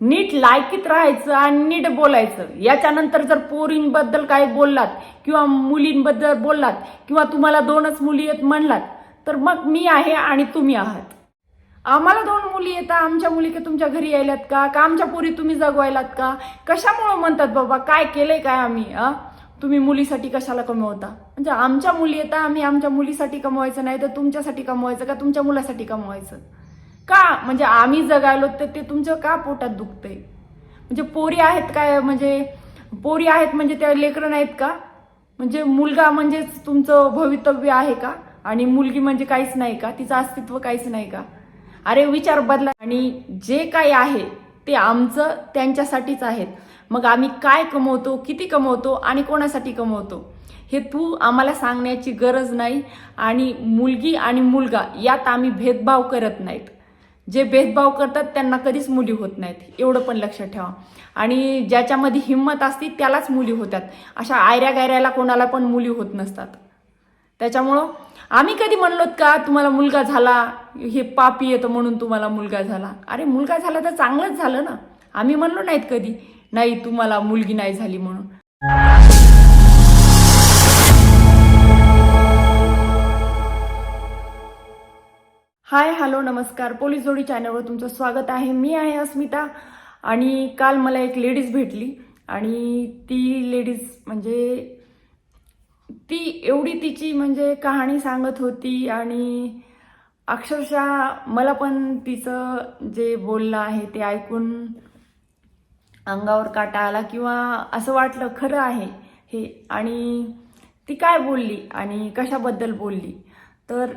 नीट लायकीत राहायचं आणि नीट बोलायचं. याच्यानंतर जर पोरींबद्दल काही बोललात किंवा मुलींबद्दल बोललात किंवा तुम्हाला दोनच मुली आहेत म्हणलात तर मग मी आहे आणि तुम्ही आहात. आम्हाला दोन मुली येतात. आमच्या मुली का तुमच्या घरी यायल्यात का? का आमच्या पोरी तुम्ही जगवायलात का? कशामुळं म्हणतात बाबा? काय केलंय काय आम्ही तुम्ही मुलीसाठी कशाला कमवता? म्हणजे आमच्या मुली येतात आम्ही आमच्या मुलीसाठी कमवायचं नाही तर तुमच्यासाठी कमवायचं का तुमच्या मुलासाठी कमवायचं? का? म्हणजे आम्ही जगायलो तर ते तुमचं का पोटात दुखतंय? म्हणजे पोरी आहेत काय? म्हणजे पोरी आहेत म्हणजे त्या लेकरं नाहीत का? म्हणजे मुलगा म्हणजेच तुमचं भवितव्य आहे का? आणि मुलगी म्हणजे काहीच नाही का? तिचं अस्तित्व काहीच नाही का? अरे विचार बदला. आणि जे काही आहे ते आमचं त्यांच्यासाठीच आहेत. मग आम्ही काय कमवतो किती कमवतो आणि कोणासाठी कमवतो? हे तू आम्हाला सांगण्याची गरज नाही. आणि मुलगी आणि मुलगा यात आम्ही भेदभाव करत नाहीत. जे भेदभाव करतात त्यांना कधीच मुली होत नाहीत. एवढं पण लक्षात ठेवा. आणि ज्याच्यामध्ये हिंमत असती त्यालाच मुली होतात. अशा आयऱ्या गायऱ्याला कोणाला पण मुली होत नसतात. त्याच्यामुळं आम्ही कधी म्हणलोत का तुम्हाला मुलगा झाला हे पापी येतं म्हणून तुम्हाला मुलगा झाला. अरे मुलगा झाला तर चांगलंच झालं ना. आम्ही म्हणलो नाहीत कधी नाही तुम्हाला मुलगी नाही झाली म्हणून. हाय हॅलो नमस्कार. पोलीस जोडी चॅनलवर तुमचं स्वागत आहे. मी आहे अस्मिता आणि काल मला एक लेडीज भेटली आणि ती लेडीज म्हणजे ती एवढी तिची म्हणजे कहाणी सांगत होती आणि अक्षरशः मला पण तिचं जे बोलणं आहे ते ऐकून अंगावर काटा आला किंवा असं वाटलं खरं आहे हे. आणि ती काय बोलली आणि कशाबद्दल बोलली? तर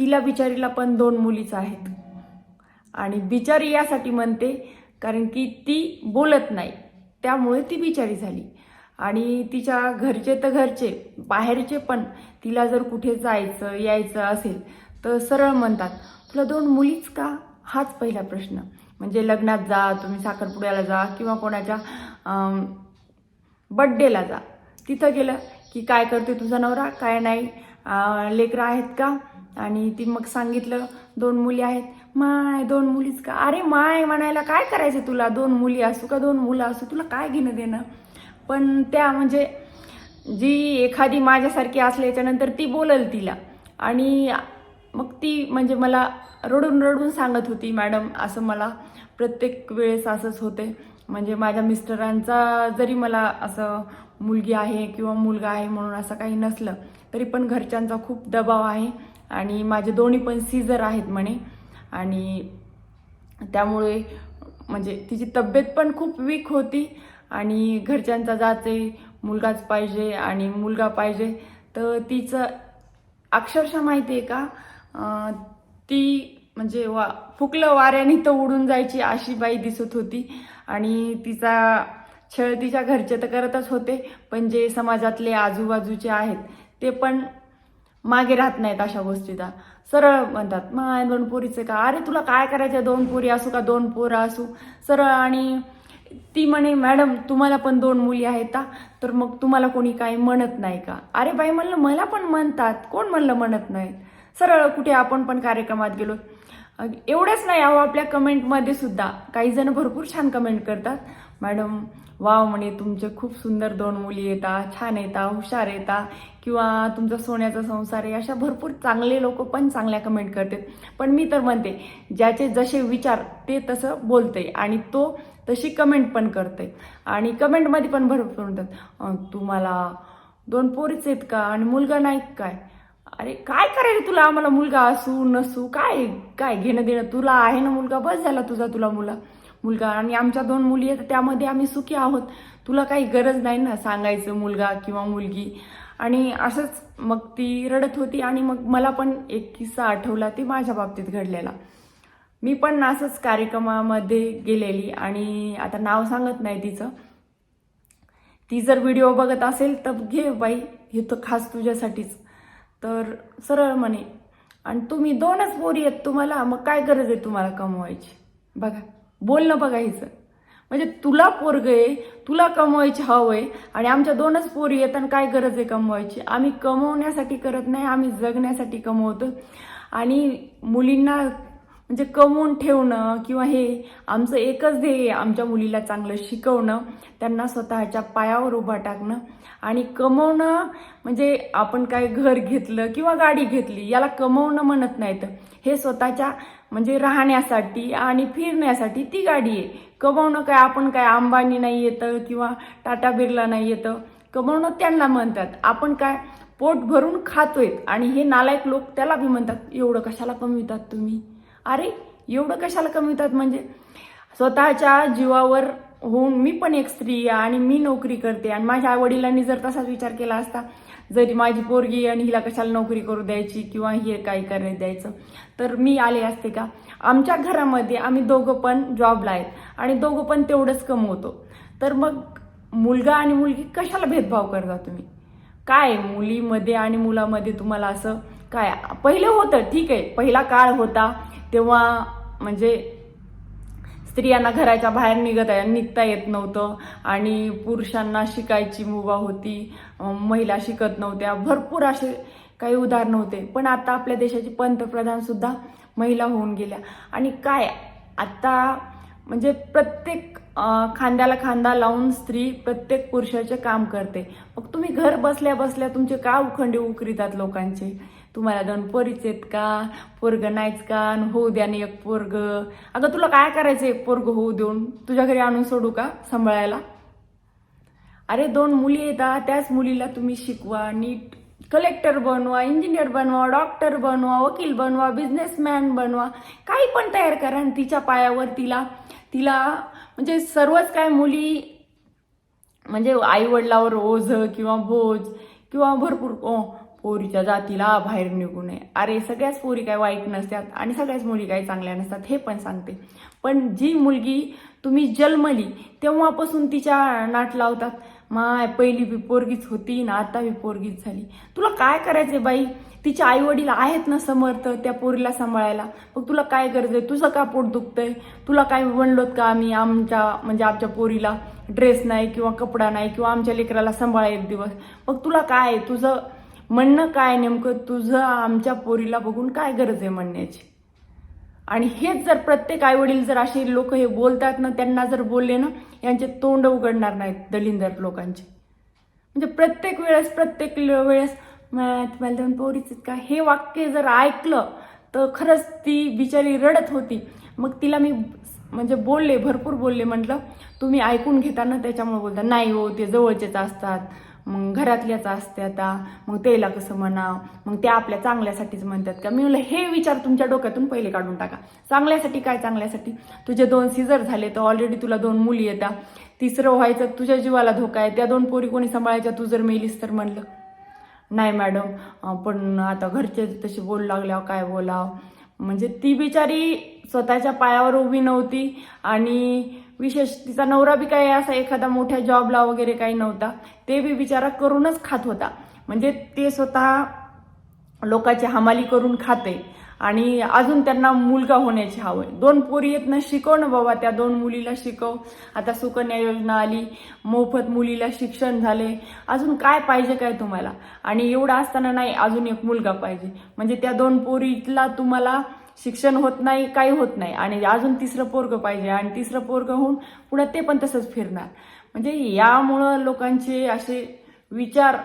तिला बिचारीला पण दोन मुलीच आहेत. आणि बिचारी यासाठी म्हणते कारण की ती बोलत नाही. त्यामुळे ती बिचारी झाली. आणि तिच्या घरचे तर घरचे बाहेरचे पण. तिला जर कुठे जायचं यायचं असेल तर सरळ म्हणतात तुला दोन मुलीच का? हाच पहिला प्रश्न. म्हणजे लग्नात जा तुम्ही साखरपुड्याला जा किंवा कोणाच्या बड्डेला जा. तिथं गेलं की काय करते तुझा नवरा? काय नाही? लेकरं आहेत का? आणि ती मग सांगितलं दोन मुली आहेत. माय दोन मुलीच का? अरे माय म्हणायला काय करायचं तुला? दोन मुली असू का? दोन मुलं असू? तुला काय घेणं देणं? पण त्या म्हणजे जी एखादी माझ्यासारखी असल्याच्यानंतर ती बोलल तिला. आणि मग ती म्हणजे मला रडून रडून सांगत होती मॅडम असं मला प्रत्येक वेळेस असंच होते म्हणजे माझ्या मिस्टरांचा जरी मला असं मुलगी आहे किंवा मुलगा आहे म्हणून असं काही नसलं तरी पण घरच्यांचा खूप दबाव आहे आणि माझे दोन्ही पण सीझर आहेत म्हणे. आणि त्यामुळे म्हणजे तिची तब्येत पण खूप वीक होती आणि घरच्यांचा जाते मुलगाच पाहिजे आणि मुलगा पाहिजे. तर तिचं अक्षरशः माहिती आहे का? ती म्हणजे वा फुकलं वाऱ्याने तर उडून जायची अशी बाई दिसत होती. आणि तिचा छळ तिच्या घरचे तर करतच होते पण जे समाजातले आजूबाजूचे आहेत ते पण मागे राहत नाहीत अशा गोष्टीचा सरळ म्हणतात माय दोन पोरीचं का? अरे तुला काय करायचं दोन पोरी असू का? दोन पोरं असू? सरळ आणि ती म्हणे मॅडम तुम्हाला पण दोन मुली आहेत का? तर मग तुम्हाला कोणी काही म्हणत नाही का? अरे बाई म्हणलं मला पण म्हणतात. कोण म्हणलं म्हणत नाही सरळ कुठे आपण पण कार्यक्रमात गेलो एवढंच नाही अहो आपल्या कमेंटमध्ये सुद्धा. काही जण भरपूर छान कमेंट करतात. मॅडम वाव म्हणे तुमचे खूप सुंदर दोन मुली येतात छान येतात हुशार येतात. किंवा तुमचा सोन्याचा संसार आहे अशा भरपूर चांगले लोक पण चांगल्या कमेंट करतात. पण मी तर म्हणते ज्याचे जसे विचार ते तसं बोलते आणि तो तशी कमेंट पण करते आणि कमेंटमध्ये पण भरपूर म्हणतात तुम्हाला दोन पोरीच आहेत का? आणि मुलगा नाही काय? अरे काय करायचं तुला? आम्हाला मुलगा असू नसू काय काय घेणं देणं? तुला आहे ना मुलगा? बस झाला तुझा तुला मुला मुलगा. आणि आमच्या दोन मुली आहेत त्यामध्ये आम्ही सुखी आहोत. तुला काही गरज नाही ना सांगायचं मुलगा किंवा मुलगी. आणि असंच मग ती रडत होती आणि मग मला पण एक किस्सा आठवला ते माझ्या बाबतीत घडलेला. मी पण असंच कार्यक्रमामध्ये गेलेली आणि आता नाव सांगत नाही तिचं. ती जर व्हिडिओ बघत असेल तर घे बाई हे तर खास तुझ्यासाठीच. तर सरळ म्हणे आणि तुम्ही दोनच पोरी आहेत तुम्हाला मग काय गरज आहे तुम्हाला कमवायची? बघा बोलणं बघायचं म्हणजे तुला पोरग आहे तुला कमवायची हवं आहे आणि आमच्या दोनच पोरी आहेत आणि काय गरज आहे कमवायची? आम्ही कमवण्यासाठी करत नाही आम्ही जगण्यासाठी कमवतो. आणि मुलींना म्हणजे कमवून ठेवणं किंवा हे आमचं एकच ध्येय आमच्या मुलीला चांगलं शिकवणं त्यांना स्वतःच्या पायावर उभा टाकणं आणि कमवणं म्हणजे आपण काय घर घेतलं किंवा गाडी घेतली याला कमवणं म्हणत नाहीत. हे स्वतःच्या म्हणजे राहण्यासाठी आणि फिरण्यासाठी ती गाडी आहे. कमवणं काय आपण काय अंबानी नाही येतं किंवा टाटा बिर्ला नाही येतं. कमवणं त्यांना म्हणतात. आपण काय पोट भरून खातोय आणि हे नालायक लोक त्याला बी म्हणतात एवढं कशाला कमवितात तुम्ही? अरे एवढं कशाला कमवितात म्हणजे स्वतःच्या जीवावर होऊन मी पण एक स्त्री आहे आणि मी नोकरी करते. आणि माझ्या वडिलांनी जर तसाच विचार केला असता जरी माझी पोरगी आणि हिला कशाला नोकरी करू द्यायची किंवा हे काय करायला द्यायचं तर मी आले असते का? आमच्या घरामध्ये आम्ही दोघं पण जॉबला आहेत आणि दोघं पण तेवढंच कमवतो. तर मग मुलगा आणि मुलगी कशाला भेदभाव करता तुम्ही? काय मुलीमध्ये आणि मुलामध्ये तुम्हाला असं काय? पहिलं होतं ठीक आहे. पहिला काळ होता. तेव्हा म्हणजे स्त्रियांना घराच्या बाहेर निघत निघता येत नव्हतं आणि पुरुषांना शिकायची मुभा होती महिला शिकत नव्हत्या. भरपूर असे काही उदाहरणं होते. पण आता आपल्या देशाचे पंतप्रधान सुद्धा महिला होऊन गेल्या. आणि काय आता म्हणजे प्रत्येक खांद्याला खांदा लावून स्त्री प्रत्येक पुरुषाचे काम करते. मग तुम्ही घर बसल्या बसल्या तुमचे का उखंडे उकरीतात लोकांचे? तुम्हाला दोन पोरीच आहेत का? पोरग नाहीच का? आणि होऊ द्या आणि एक पोरग. अगं तुला काय करायचं एक पोरग होऊ देऊन? तुझ्या घरी आणून सोडू का सांभाळायला? अरे दोन मुली येतात त्याच मुलीला तुम्ही शिकवा नीट. कलेक्टर बनवा इंजिनियर बनवा डॉक्टर बनवा वकील बनवा बिझनेसमॅन बनवा. काही पण तयार करा आणि तिच्या पायावर तिला तिला म्हणजे सर्वच काय मुली म्हणजे आई वडिलावर ओझ किंवा बोज किंवा भरपूर पोरीच्या जातीला बाहेर निघू नये. अरे सगळ्याच पोरी काय वाईट नसतात आणि सगळ्याच मुली काही चांगल्या नसतात हे पण सांगते. पण जी मुलगी तुम्ही जन्मली तेव्हापासून तिच्या नाट लावतात. माय पहिली बी पोरगीच होती ना आता बी पोरगीच झाली. तुला काय करायचंय बाई? तिचे आई वडील आहेत ना समर्थ त्या पोरीला सांभाळायला. मग तुला काय गरज आहे? तुझं का पोट दुखतंय? तुला काय म्हणलोत का आम्ही आमच्या म्हणजे आमच्या पोरीला? ड्रेस नाही किंवा कपडा नाही किंवा आमच्या लेकराला सांभाळा एक दिवस. मग तुला काय तुझं म्हणणं काय नेमकं? तुझं आमच्या पोरीला बघून काय गरज आहे म्हणण्याची? आणि हेच जर प्रत्येक आईवडील जर असे लोक हे बोलतात ना त्यांना जर बोलले ना यांचे तोंड उघडणार नाहीत दलिंदर लोकांचे. म्हणजे प्रत्येक वेळेस प्रत्येक वेळेस तुम्हाला दोन पोरीच का? हे वाक्य जर ऐकलं तर खरंच ती बिचारी रडत होती. मग तिला मी म्हणजे बोलले भरपूर बोलले म्हटलं तुम्ही ऐकून घेताना त्याच्यामुळे बोलता. नाही हो ते जवळचेच असतात. मग घरातल्याच असते आता मग त्याला कसं म्हणाव? मग ते आपल्या चांगल्यासाठीच म्हणतात का? मी म्हणलं हे विचार तुमच्या डोक्यातून पहिले काढून टाका. चांगल्यासाठी काय चांगल्यासाठी? तुझे दोन सिजर झाले तर ऑलरेडी तुला दोन मुली येतात तिसरं व्हायचं तुझ्या जीवाला धोका आहे. त्या दोन पोरी कोणी सांभाळायच्या? तू जर मेलीस तर म्हणलं. नाही मॅडम पण आता घरचे तसे बोलू लागल्यावर काय बोलाव? म्हणजे ती बिचारी स्वतःच्या पायावर उभी नव्हती आणि विशेष तिचा नवरा बी काय असा एखादा मोठ्या जॉबला वगैरे काही नव्हता. ते बी बिचारा करूनच खात होता. म्हणजे ते स्वतः लोकाची हमाली करून खाते. आणि अजून त्यांना मुलगा होण्याची हवं. आहे दोन पोरी येत ना शिकव ना बाबा त्या दोन मुलीला शिकव. आता सुकन्या योजना आली मोफत मुलीला शिक्षण झाले. अजून काय पाहिजे काय तुम्हाला? आणि एवढं असताना नाही अजून एक मुलगा पाहिजे. म्हणजे त्या दोन पोरीतला तुम्हाला शिक्षण होत नाही काही होत नाही. आणि अजून तिसरं पोरग पाहिजे आणि तिसरं पोरग होऊन पुढे ते पण तसंच फिरणार. म्हणजे यामुळं लोकांचे असे विचार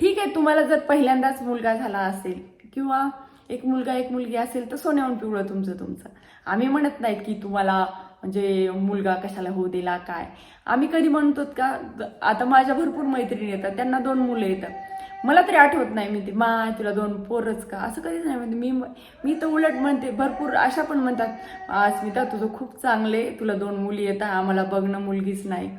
ठीक आहे तुम्हाला जर पहिल्यांदाच मुलगा झाला असेल किंवा एक मुलगा एक मुलगी असेल तर सोन्याहून पिवळं तुमचं तुमचं. आम्ही म्हणत नाहीत की तुम्हाला म्हणजे मुलगा कशाला होऊ दिला काय. आम्ही कधी म्हणतो का आता माझ्या भरपूर मैत्रिणी येतात त्यांना दोन मुलं येतात. मला तरी आठवत नाही मी ते मा तुला दोन पोरच का? असं कधीच नाही म्हणते. मी मी तर उलट म्हणते भरपूर अशा पण म्हणतात स्मिता तुझं खूप चांगले तुला दोन मुली येतात आम्हाला बघणं मुलगीच नाही.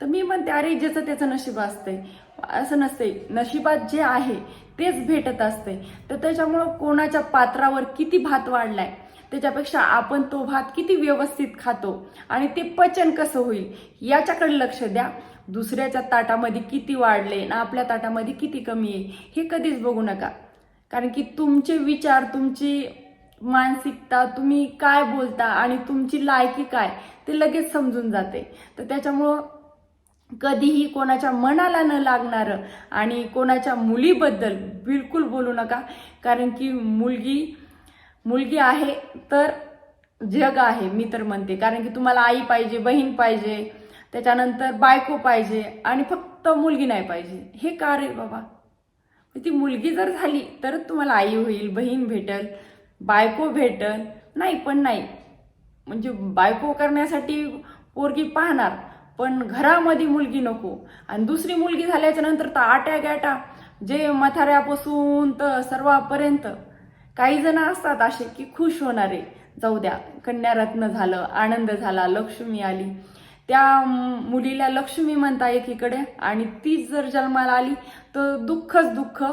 तर मी म्हणते अरे ज्याचं त्याचं नशीब असतंय. असं नसतंय. नशिबात जे आहे तेच भेटत असते तर त्याच्यामुळं कोणाच्या पात्रावर किती भात वाढलाय त्याच्यापेक्षा आपण तो भात किती व्यवस्थित खातो आणि ते पचन कसं होईल याच्याकडे लक्ष द्या. दुसऱ्याच्या ताटामध्ये किती वाढले ना आपल्या ताटामध्ये किती कमी आहे हे कधीच बघू नका. कारण की तुमचे विचार तुमची मानसिकता तुम्ही काय बोलता आणि तुमची लायकी काय ते लगेच समजून जाते. तर त्याच्यामुळं कधीही कोणाच्या मनाला न लागणारं आणि कोणाच्या मुलीबद्दल बिलकुल बोलू नका. कारण की मुलगी मुलगी आहे तर जग आहे मी तर म्हणते. कारण की तुम्हाला आई पाहिजे बहीण पाहिजे त्याच्यानंतर बायको पाहिजे आणि फक्त मुलगी नाही पाहिजे. हे का रे बाबा? म्हणजे ती मुलगी जर झाली तरच तुम्हाला आई होईल बहीण भेटल बायको भेटल. नाही पण नाही. म्हणजे बायको करण्यासाठी पोरगी पाहणार पण घरामध्ये मुलगी नको. आणि दुसरी मुलगी झाल्याच्यानंतर तर आट्या गॅटा जे मथाऱ्यापासून तर सर्वापर्यंत. काही जण असतात असे की खुश होणारे. जाऊ द्या कन्यारत्न झालं आनंद झाला लक्ष्मी आली. त्या मुलीला लक्ष्मी म्हणता एकीकडे. आणि तीच जर जन्माला आली तर दुःखच दुःख.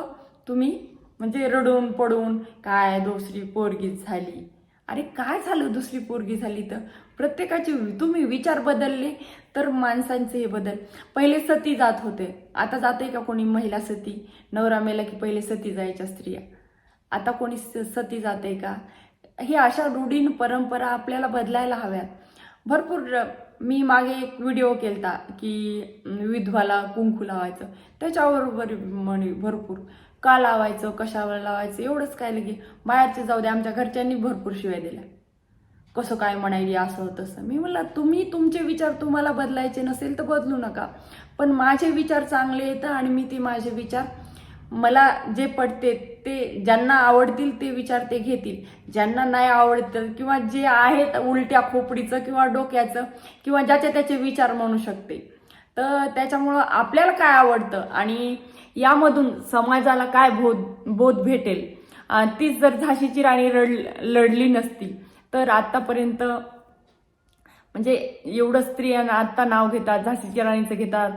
तुम्ही म्हणजे रडून पडून काय दुसरी पोरगीच झाली? अरे काय झालं दुसरी पोरगी झाली तर? प्रत्येकाचे तुम्ही विचार बदलले तर माणसांचे हे बदल. पहिले सती जात होते. आता जाते का कोणी महिला सती? नवरा मेला की पहिले सती जायच्या स्त्रिया? आता कोणी स- सती जाते का? हे अशा रूढीन परंपरा आपल्याला बदलायला हव्यात. भरपूर मी मागे एक व्हिडिओ केलता की विधवाला कुंकू लावायचं. त्याच्याबरोबर म्हणे भरपूर. का लावायचं? कशावर लावायचं? एवढंच काय लगे. बाहेरचे जाऊ दे आमच्या घरच्यांनी भरपूर शिवाय दिल्या. कसं काय म्हणायली असं तसं. मी म्हणलं तुम्ही तुमचे विचार तुम्हाला बदलायचे नसेल तर बदलू नका. पण माझे विचार चांगले येतं आणि मी ते माझे विचार मला जे पडते ते ज्यांना आवडतील ते विचार ते घेतील. ज्यांना नाही आवडतं किंवा जे आहेत उलट्या खोपडीचं किंवा डोक्याचं किंवा ज्याचे त्याचे विचार म्हणू शकते. तर त्याच्यामुळं आपल्याला काय आवडतं आणि यामधून समाजाला काय बोध बोध भेटेल? तीच जर झाशीची राणी रड लढली नसती तर आत्तापर्यंत म्हणजे एवढं स्त्रियांना आत्ता नाव घेतात झाशीच्या राणीचं घेतात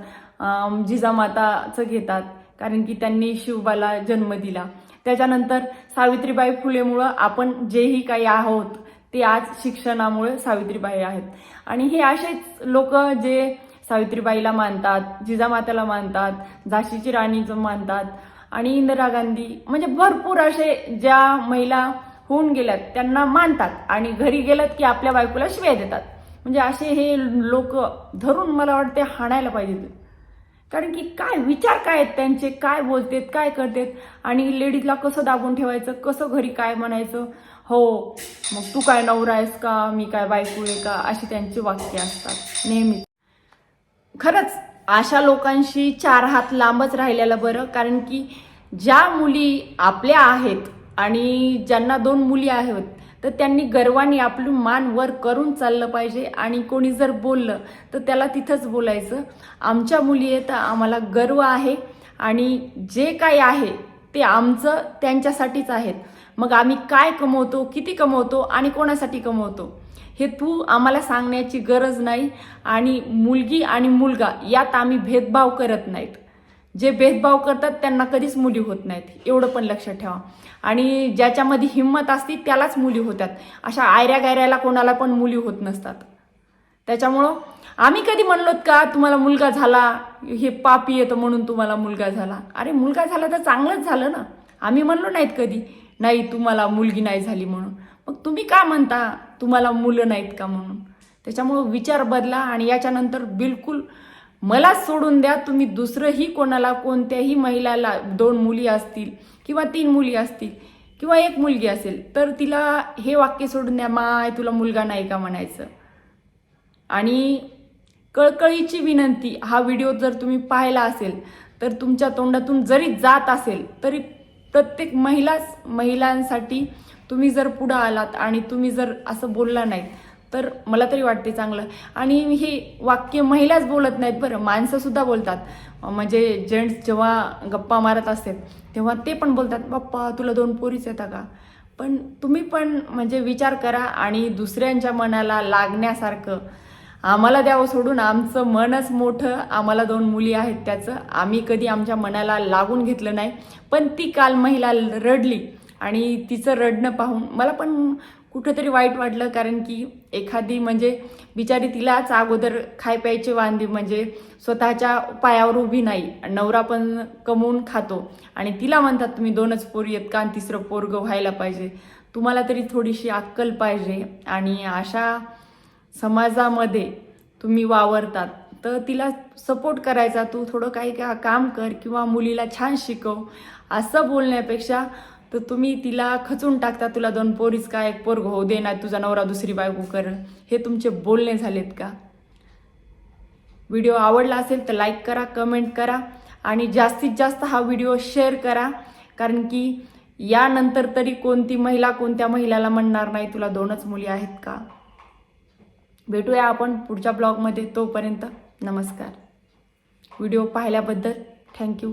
जिजामाताचं घेतात. कारण की त्यांनी शिवबाला जन्म दिला. त्याच्यानंतर सावित्रीबाई फुलेमुळं आपण जेही काही आहोत ते आज शिक्षणामुळे सावित्रीबाई आहेत. आणि हे असेच लोक जे सावित्रीबाईला मानतात जिजामाताला मानतात झाशीची राणीचं मानतात आणि इंदिरा गांधी म्हणजे भरपूर असे ज्या महिला होऊन गेल्यात त्यांना मानतात आणि घरी गेल्यात की आपल्या बायकोला शिव्या देतात. म्हणजे असे हे लोक धरून मला वाटते हाणायला पाहिजे कारण की काय विचार काय आहेत त्यांचे? काय बोलतेत? काय करतेत? आणि लेडीजला कसं दाबून ठेवायचं? कसं घरी काय म्हणायचं? हो मग तू काय नवरा आहेस का? मी काय बायको आहे का? अशी त्यांची वाक्य असतात नेहमी. खरंच अशा लोकांशी चार हात लांबच राहिलेलं बरं कारण की ज्या मुली आपल्या आहेत आणि ज्यांना दोन मुली आहेत तर त्यांनी गर्वाने आपलं मान वर करून चाललं पाहिजे आणि कोणी जर बोललं तर त्याला तिथंच बोलायचं. आमच्या मुली आहेत आम्हाला गर्व आहे आणि जे काही आहे ते आमचं त्यांच्यासाठीच आहेत. मग आम्ही काय कमवतो किती कमवतो आणि कोणासाठी कमवतो? हे तू आम्हाला सांगण्याची गरज नाही आणि मुलगी आणि मुलगा यात आम्ही भेदभाव करत नाहीत. जे भेदभाव करतात त्यांना कधीच मुली होत नाहीत. एवढं पण लक्षात ठेवा. आणि ज्याच्यामध्ये हिंमत असते त्यालाच मुली होतात. अशा आयऱ्या गायऱ्याला कोणाला पण मुली होत नसतात. त्याच्यामुळं आम्ही कधी म्हणलोत का तुम्हाला मुलगा झाला हे पापी येतं म्हणून तुम्हाला मुलगा झाला. अरे मुलगा झाला तर चांगलंच झालं ना. आम्ही म्हणलो नाहीत कधी नाही तुम्हाला मुलगी नाही झाली म्हणून. मग तुम्ही का म्हणता तुम्हाला मुलं नाहीत का म्हणून? त्याच्यामुळं विचार बदला आणि याच्यानंतर बिलकुल मला सोडून द्या तुम्ही दुसरंही कोणाला कोणत्याही महिलाला दोन मुली असतील किंवा तीन मुली असतील किंवा एक मुलगी असेल तर तिला हे वाक्य सोडून द्या माय तुला मुलगा नाही का म्हणायचं. आणि कळकळीची विनंती हा व्हिडिओ जर तुम्ही पाहिला असेल तर तुमच्या तोंडातून जरी जात असेल तरी प्रत्येक महिलाच महिलांसाठी तुम्ही जर पुढं आलात आणि तुम्ही जर असं बोलला नाहीत तर मला तरी वाटते चांगलं. आणि हे वाक्य महिलाच बोलत नाहीत बरं माणसंसुद्धा बोलतात. म्हणजे जेंट्स जेव्हा गप्पा मारत असतात तेव्हा ते पण बोलतात बाप्पा तुला दोन पोरीच येतात का? पण तुम्ही पण म्हणजे विचार करा आणि दुसऱ्यांच्या मनाला लागण्यासारखं. आम्हाला द्यावं सोडून आमचं मनच मोठं आम्हाला दोन मुली आहेत त्याचं. आम्ही कधी आमच्या मनाला लागून घेतलं नाही. पण ती काल महिला रडली आणि तिचं रडणं पाहून मला पण कुठंतरी वाईट वाटलं कारण की एखादी म्हणजे बिचारी तिलाच अगोदर खाय प्यायचे वांदी म्हणजे स्वतःच्या पायावर उभी नाही. नवरा पण कमवून खातो. आणि तिला म्हणतात तुम्ही दोनच पोरी येत का? आणि तिसरं पोरगं व्हायला पाहिजे. तुम्हाला तरी थोडीशी अक्कल पाहिजे. आणि अशा समाजामध्ये तुम्ही वावरतात. तर तिला सपोर्ट करायचा तू थोडं काही का काम कर किंवा मुलीला छान शिकव. असं बोलण्यापेक्षा तर तुम्ही तिला खचून टाकता तुला दोन पोरीस का एक पोरग होऊ दे नाही तुझा नवरा दुसरी बायको कर. हे तुमचे बोलणे झालेत का? व्हिडिओ आवडला असेल तर लाईक करा कमेंट करा आणि जास्तीत जास्त हा व्हिडिओ शेअर करा. कारण की यानंतर तरी कोणती महिला कोणत्या महिलाला म्हणणार नाही तुला दोनच मुली आहेत का? भेटूया आपण पुढच्या ब्लॉगमध्ये तोपर्यंत. नमस्कार. व्हिडिओ पाहिल्याबद्दल थँक्यू.